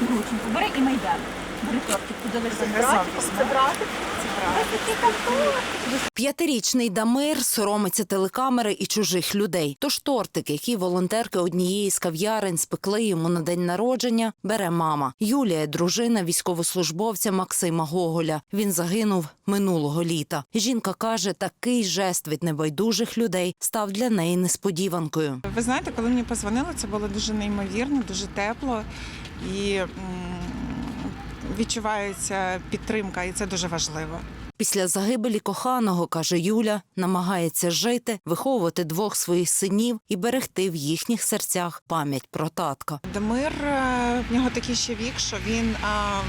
дівчинку, бери і йдемо. Бери тортик, подивися. брати, братик? П'ятирічний Дамир соромиться телекамери і чужих людей. Тож тортик, який волонтерки однієї з кав'ярень спекли йому на день народження, бере мама. Юлія, дружина військовослужбовця Максима Гоголя. Він загинув минулого літа. Жінка каже, такий жест від небайдужих людей став для неї несподіванкою. Ви знаєте, коли мені позвонили, це було дуже неймовірно, дуже тепло і відчувається підтримка, і це дуже важливо. Після загибелі коханого, каже Юля, намагається жити, виховувати двох своїх синів і берегти в їхніх серцях пам'ять про татка. Дамир, е, в нього такий ще вік, що він, а,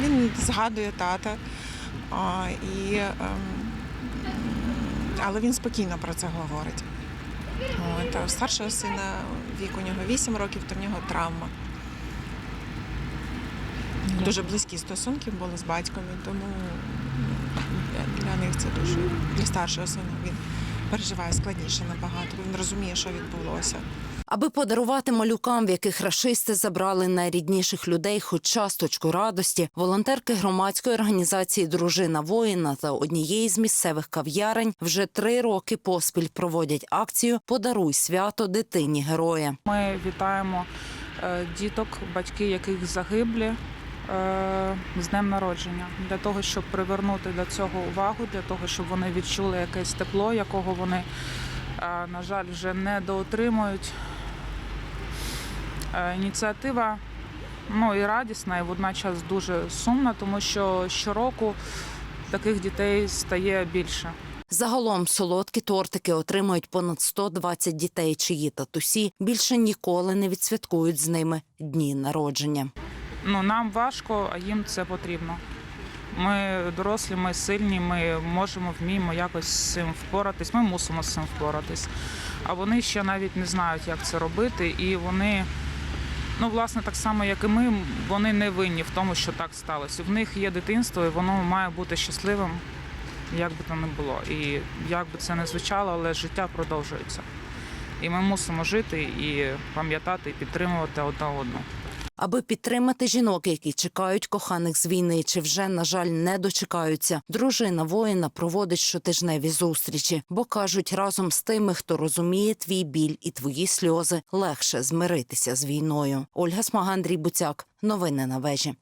він згадує тата. А, і, ем, але він спокійно про це говорить. От, а старшого сина вік у нього 8 років, то в нього травма. Дуже близькі стосунки були з батьком, і тому для- для них це дуже для старшого сина він переживає складніше набагато. Він розуміє, що відбулося. Аби подарувати малюкам, в яких рашисти забрали найрідніших людей, хоч часточку радості, волонтерки громадської організації Дружина воїна та однієї з місцевих кав'ярень вже три роки поспіль проводять акцію Подаруй свято дитині героя. Ми вітаємо е, діток, батьки яких загиблі з днем народження, для того, щоб привернути до цього увагу, для того, щоб вони відчули якесь тепло, якого вони, е, на жаль, вже не доотримують. Е, Ініціатива ну, і радісна, і водночас дуже сумна, тому що щороку таких дітей стає більше. Загалом солодкі тортики отримують понад 120 дітей, чиї татусі більше ніколи не відсвяткують з ними дні народження. Ну, нам важко, а їм це потрібно. Ми дорослі, ми сильні, ми можемо, вміємо якось з цим впоратись. Ми мусимо з цим впоратись. А вони ще навіть не знають, як це робити, і вони, ну, власне, так само, як і ми, вони не винні в тому, що так сталося. В них є дитинство, і воно має бути щасливим, як би то не було. І як би це не звучало, але життя продовжується. І ми мусимо жити і пам'ятати, і підтримувати одне одного. Аби підтримати жінок, які чекають коханих з війни, чи вже, на жаль, не дочекаються. Дружина воїна проводить щотижневі зустрічі, бо кажуть, разом з тими, хто розуміє твій біль і твої сльози, легше змиритися з війною. Ольга Смагандрій Буцяк. Новини на вежі.